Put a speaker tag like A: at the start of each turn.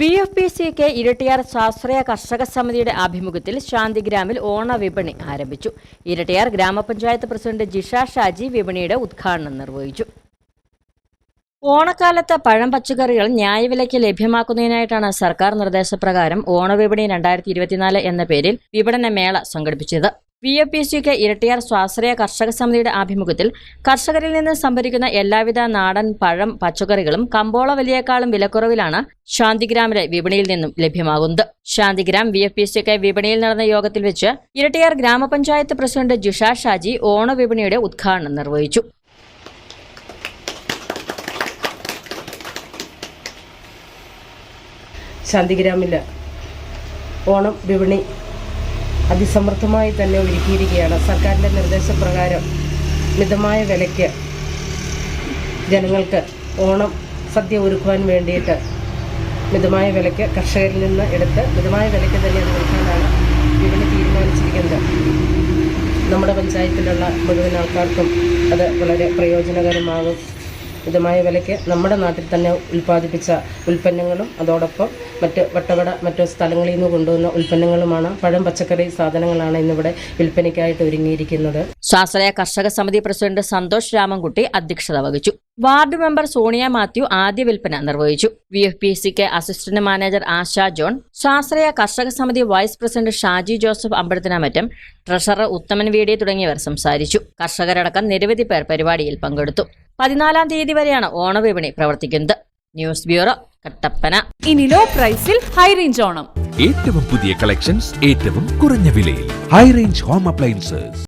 A: V F P C K Irattayar സ്വാശ്രയ കർഷക സമിതിയുടെ ആഭിമുഖ്യത്തിൽ ശാന്തിഗ്രാമിൽ ഓണ വിപണി ആരംഭിച്ചു. ഇരട്ടിയാർ ഗ്രാമപഞ്ചായത്ത് പ്രസിഡന്റ് ജിഷ ഷാജി വിപണിയുടെ ഉദ്ഘാടനം നിർവഹിച്ചു. ഓണക്കാലത്ത് പഴം പച്ചക്കറികൾ ന്യായവിലയ്ക്ക് ലഭ്യമാക്കുന്നതിനായിട്ടാണ് സർക്കാർ നിർദ്ദേശപ്രകാരം ഓണവിപണി രണ്ടായിരത്തി ഇരുപത്തിനാല് എന്ന പേരിൽ വിപണന മേള സംഘടിപ്പിച്ചത്. വി എഫ് പി സിക്ക് ഇരട്ടിയാർ സ്വാശ്രയ കർഷക സമിതിയുടെ ആഭിമുഖ്യത്തിൽ കർഷകരിൽ നിന്ന് സംഭരിക്കുന്ന എല്ലാവിധ നാടൻ പഴം പച്ചക്കറികളും കമ്പോള വിലയേക്കാളും വിലക്കുറവിലാണ് ശാന്തിഗ്രാമിലെ വിപണിയിൽ നിന്നും ലഭ്യമാകുന്നത്. ശാന്തിഗ്രാം വി എഫ് പി സിക്ക് വിപണിയിൽ നടന്ന യോഗത്തിൽ വെച്ച് ഇരട്ടിയാർ ഗ്രാമപഞ്ചായത്ത് പ്രസിഡന്റ് ജിഷ ഷാജി ഓണവിപണിയുടെ ഉദ്ഘാടനം നിർവഹിച്ചു.
B: ശാന്തിഗ്രാമിൽ ഓണം വിപണി അതിസമൃദ്ധമായി തന്നെ ഒരുക്കിയിരിക്കുകയാണ്. സർക്കാരിന്റെ നിർദ്ദേശപ്രകാരം മിതമായ വിലയ്ക്ക് ജനങ്ങൾക്ക് ഓണം സദ്യ ഒരുക്കുവാൻ വേണ്ടിയിട്ട് മിതമായ വിലയ്ക്ക് കർഷകരിൽ നിന്ന് എടുത്ത് മിതമായ വിലയ്ക്ക് തന്നെ അത് വിൽക്കാനാണ് വിപണി തീരുമാനിച്ചിരിക്കുന്നത്. നമ്മുടെ പഞ്ചായത്തിലുള്ള മുഴുവൻ ആൾക്കാർക്കും അത് വളരെ പ്രയോജനകരമാകും. മിതമായ വിലയ്ക്ക് നമ്മുടെ നാട്ടിൽ തന്നെ ഉൽപ്പാദിപ്പിച്ച ഉൽപ്പന്നങ്ങളും അതോടൊപ്പം മറ്റ് വട്ടവട മറ്റു സ്ഥലങ്ങളിൽ നിന്ന് കൊണ്ടുവന്ന ഉൽപ്പന്നങ്ങളുമാണ്. പഴം പച്ചക്കറി സാധനങ്ങളാണ് ഇന്നിവിടെ വിൽപ്പനയ്ക്കായിട്ട് ഒരുങ്ങിയിരിക്കുന്നത്.
A: സ്വാശ്രയ കർഷക സമിതി പ്രസിഡന്റ് സന്തോഷ് രാമൻകുട്ടി അധ്യക്ഷത വഹിച്ചു. വാർഡ് മെമ്പർ സോണിയ മാത്യു ആദ്യ വിൽപ്പന നിർവഹിച്ചു. വി എഫ് പി സിക്ക് അസിസ്റ്റന്റ് മാനേജർ ആശ ജോൺ സ്വാശ്രയ കർഷക സമിതി vice president Shaji Joseph Ambalathinamattam treasurer Uthaman വീടി തുടങ്ങിയവർ സംസാരിച്ചു. കർഷകരടക്കം നിരവധി പേർ പരിപാടിയിൽ പങ്കെടുത്തു. പതിനാലാം തീയതി വരെയാണ് ഓണവിപണി പ്രവർത്തിക്കുന്നത്. News bureau Kattappana.
C: ഇനി ലോ പ്രൈസിൽ ഹൈ റേഞ്ച് ഓണം.
D: ഏറ്റവും പുതിയ കളക്ഷൻസ് ഏറ്റവും കുറഞ്ഞ വിലയിൽ. High range home appliances